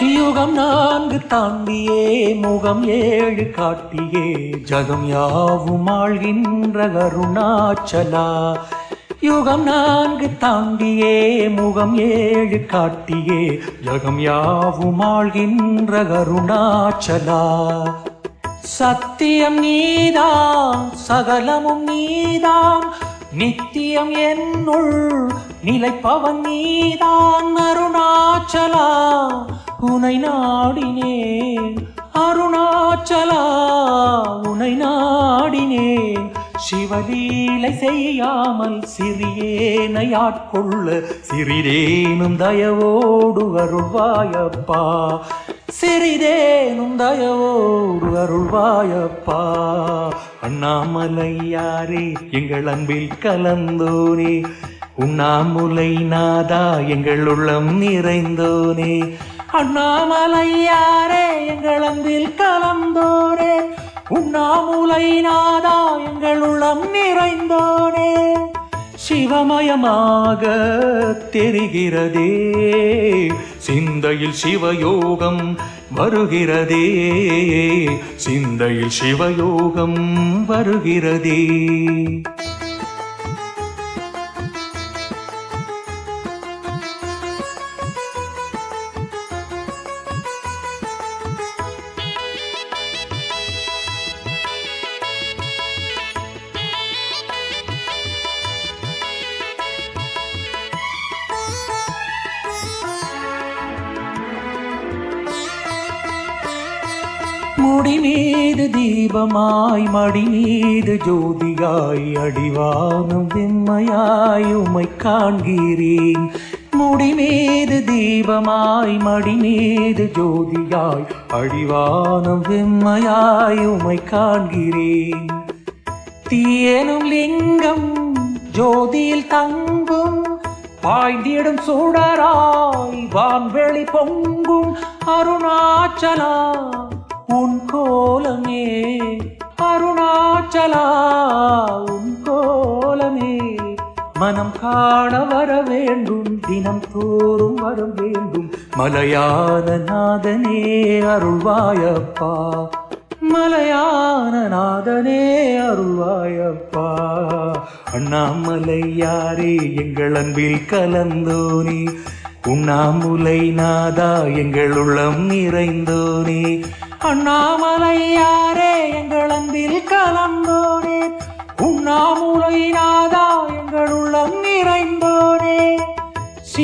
யுகம் நான்கு தாண்டியே முகம் ஏழு காட்டியே. ஜகம் யாவும் ஆழ்கின்ற கருணாச்சலா. யுகம் நான்கு தாண்டியே முகம் ஏழு காட்டியே. ஜகம் யாவும் ஆழ்கின்ற கருணாச்சலா. சத்தியம் நீதாம் சகலமும் நீதாம். நித்தியம் என்னுள் நிலைப்பவன் நீதான் அருணாச்சலா உனை நாடினேன். அருணாச்சலா உனை நாடினேன். சிவலீலை செய்யாமல் சிறியேனை ஆட்கொள்ள சிறிதேனும் தயவோடு அருள்வாயப்பா. சிறிதேனும் தயவோடு அருள்வாயப்பா. அண்ணாமலையாரே எங்கள் அன்பில் கலந்தோனே. உண்ணாமுலை நாதா எங்கள் உள்ளம் நிறைந்தோனே. அண்ணாமலையாரே எங்கள் அந்தில் கலந்தோரே. உண்ணாமுலை நாதா எங்கள் உள்ளம் நிறைந்தோனே. சிவமயமாக தெரிகிறதே. சிந்தையில் சிவயோகம் வருகிறதே. சிந்தையில் சிவயோகம் வருகிறதே. முடி மீது தீபமாய் மடி மீது ஜோதியாய் அடிவானம் வெம்மையாய் உமை காண்கிறேன் முடி மீது தீபமாய் மடி மீது ஜோதியாய் அடிவானம் வெம்மையாய் உமை காண்கிறேன் தீயனும் லிங்கம் ஜோதியில் தங்கும் பாய்ந்திடும் சுடராய் வான்வெளி பொங்கும் அருணாச்சலா காண வர வேண்டும். தினம் தோறும் வர வேண்டும். மலையான நாதனே அருள்வாயப்பா. மலையான நாதனே அருள்வாயப்பா. அண்ணாமலையாரே எங்கள் அன்பில் கலந்தோனே. உண்ணாமுலை நாதா எங்கள் உள்ளம் நிறைந்தோனே. அண்ணாமலையாரே எங்கள்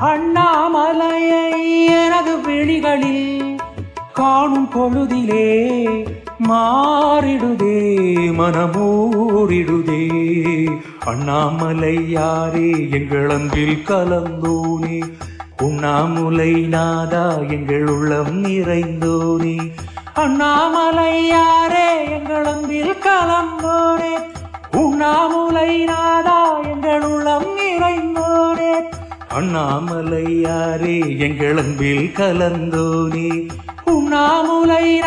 அண்ணாமலையை எனது விழிகளில் காணும் பொழுதிலே மாறிடுதே மனமூறிடுதே. அண்ணாமலையாரே எங்கள் அன்பில் கலந்தோனே. உண்ணாமுலை நாதா எங்கள் உள்ளம் நிறைந்தோனே. அண்ணாமலை யாரே எங்கள் அன்பில் கலந்தோனே. உண்ணாமுலை நாதா எங்கள் அண்ணாமலையாரே எங்கள் அன்பில் கலந்தோனே. உண்ணாமுலை